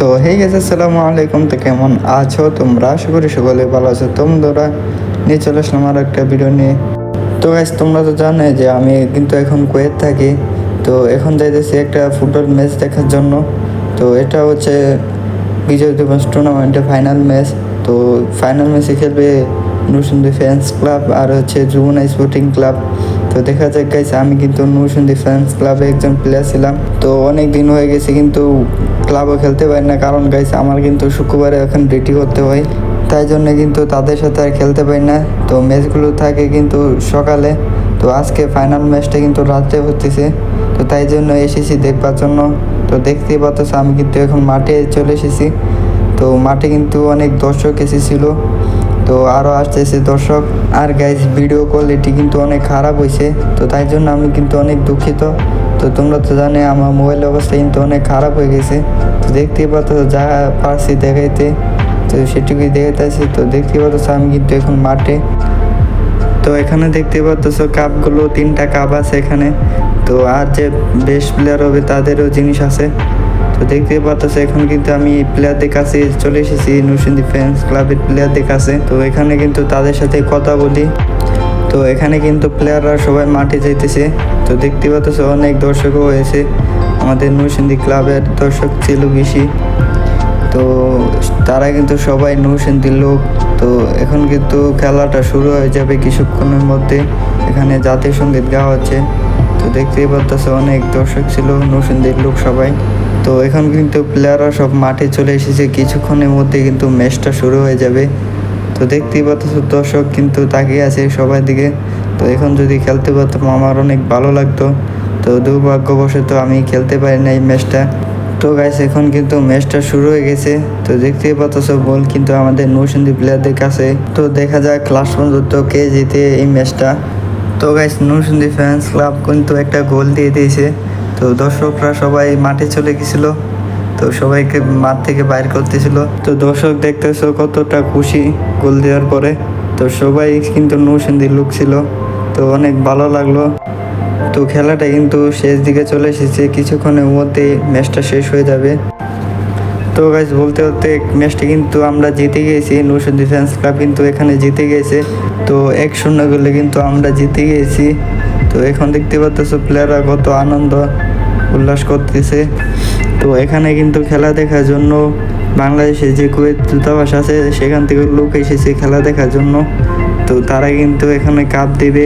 তো হে গেছে আসসালামু আলাইকুম। তো কেমন আছো তোমরা? আশা করি সকলে ভালো আছো। তোমরা? নিয়ে চলে আসলাম আর একটা ভিডিও নিয়ে। তো গাইস তোমরা তো জানো যে আমি কিন্তু এখন কুয়েত থাকি। তো এখন যাইতেছি একটা ফুটবল ম্যাচ দেখার জন্য। তো এটা হচ্ছে বিজয় দিবস টুর্নামেন্টের ফাইনাল ম্যাচ তো ফাইনাল ম্যাচে খেলবে নুসুন্দি ফ্যান্স ক্লাব আর হচ্ছে যুবনা স্পোর্টিং ক্লাব তো দেখা যাক গাইছে আমি কিন্তু নুসুন্দি ফ্যান্স ক্লাবে একজন প্লেয়ার ছিলাম। তো অনেক দিন হয়ে গেছে কিন্তু ক্লাবও খেলতে পারি না। কারণ গাইছে আমার কিন্তু শুক্রবারে এখন ডিউটি করতে হয়। তাই জন্য কিন্তু তাদের সাথে আর খেলতে পারি না। তো ম্যাচগুলো থাকে কিন্তু সকালে। তো আজকে ফাইনাল ম্যাচটা কিন্তু রাত্রে হতেছে। তো তাই জন্য এসেছি দেখবার জন্য। তো দেখতেই পাচ্ছ, আমি কিন্তু এখন মাঠে চলে এসেছি। তো মাঠে কিন্তু অনেক দর্শক এসেছিল। তো আরও আসতেছে দর্শক। আর গাইজ ভিডিও কোয়ালিটি কিন্তু অনেক খারাপ হয়েছে তো তাই জন্য আমি কিন্তু অনেক দুঃখিত। তো তোমরা তো জানে আমার মোবাইল অবস্থা কিন্তু অনেক খারাপ হয়ে গেছে। তো দেখতেই পাচ্ছ, যা পারছি দেখাইতে। তো সেটুকুই দেখাইতেছি তো দেখতে পাচ্ছ, আমি কিন্তু এখন মাঠে। তো এখানে দেখতে পাচ্ছ কাপগুলো তিনটা কাপ আছে এখানে। তো আর যে বেস্ট প্লেয়ার হবে, তাদেরও জিনিস আছে। তো দেখতে পাচ্ছ এখন কিন্তু আমি প্লেয়ারদের কাছে চলে এসেছি নুসিন ডিফেন্স ক্লাবের প্লেয়ারদের কাছে। তো এখানে কিন্তু তাদের সাথে কথা বলি। তো এখানে কিন্তু প্লেয়াররা সবাই মাঠে যাইতেছে। তো দেখতে পাচ্ছ অনেক দর্শকও হয়েছে। আমাদের নৌসিন্দি ক্লাবের দর্শক ছিল বেশি। তো তারা কিন্তু সবাই নৌসিন্দির লোক। তো এখন কিন্তু খেলাটা শুরু হয়ে যাবে কিছুক্ষণের মধ্যে। এখানে জাতীয় সংগীত গাওয়া হচ্ছে। তো দেখতেই পাচ্ছ অনেক দর্শক ছিল নৌসিন্দির লোক সবাই। তো এখন কিন্তু প্লেয়াররা সব মাঠে চলে এসেছে। কিছুক্ষণের মধ্যে কিন্তু ম্যাচটা শুরু হয়ে যাবে। তো দেখতেই পাচ্ছ দর্শক কিন্তু তাকিয়ে আছে সবার দিকে। তো এখন যদি খেলতে পারতাম, আমার অনেক ভালো লাগতো। তো দুর্ভাগ্যবশত আমি খেলতে পারি না এই ম্যাচটা তো গাইস এখন কিন্তু ম্যাচটা শুরু হয়ে গেছে। তো দেখতেই পাচ্ছ বল কিন্তু আমাদের নৌসিন্দি প্লেয়ারদের কাছে। তো দেখা যাক ক্লাস পর্যন্ত কে জিতে এই ম্যাচটা তো গাইস নৌসিন্দি ফ্যান্স ক্লাব কিন্তু একটা গোল দিয়ে দিয়েছে। তো দর্শকরা সবাই মাঠে চলে গেছিল, তো সবাইকে মাঠ থেকে বাইর করতেছিল। তো দর্শক দেখতেছো কতটা খুশি গোল দেওয়ার পরে। তো সবাই কিন্তু নৌসিন্দির লোক ছিল, তো অনেক ভালো লাগল। তো খেলাটা কিন্তু শেষ দিকে চলে এসেছে, কিছুক্ষণের মধ্যে ম্যাচটা শেষ হয়ে যাবে। তো গাইজ বলতে বলতে ম্যাচটি কিন্তু আমরা জিতে গিয়েছি নৌসুন ডিফেন্স ক্লাব কিন্তু এখানে জিতে গিয়েছে তো এক শূন্য গোলে কিন্তু আমরা জিতে গিয়েছি তো এখন দেখতে পাচ্ছ প্লেয়াররা কত আনন্দ, উল্লাস করতেছে। তো এখানে কিন্তু খেলা দেখার জন্য বাংলাদেশে যে কুয়েত দূতাবাস আছে, সেখান থেকে লোক এসেছে খেলা দেখার জন্য। তো তারা কিন্তু এখানে কাপ দেবে।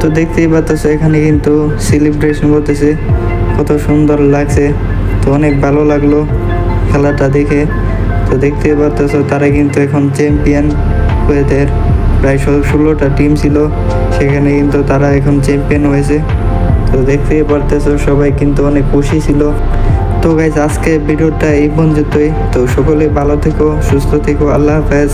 তো দেখতেই পাচ্ছ এখানে কিন্তু সেলিব্রেশন করতেছে। কত সুন্দর লাগছে। তো অনেক ভালো লাগল খেলাটা দেখে। তো দেখতেই পাচ্ছ তারা কিন্তু এখন চ্যাম্পিয়ন কুয়েতের। প্রায় ষোলোটা টিম ছিল। সেখানে কিন্তু তারা এখন চ্যাম্পিয়ন হয়েছে। তো দেখতেই পারতেছো, সবাই কিন্তু অনেক খুশি ছিল। তো গাইজ আজকে ভিডিওটা এই পর্যন্তই। তো সকলে ভালো থেকো, সুস্থ থেকো, আল্লাহ হাফেজ।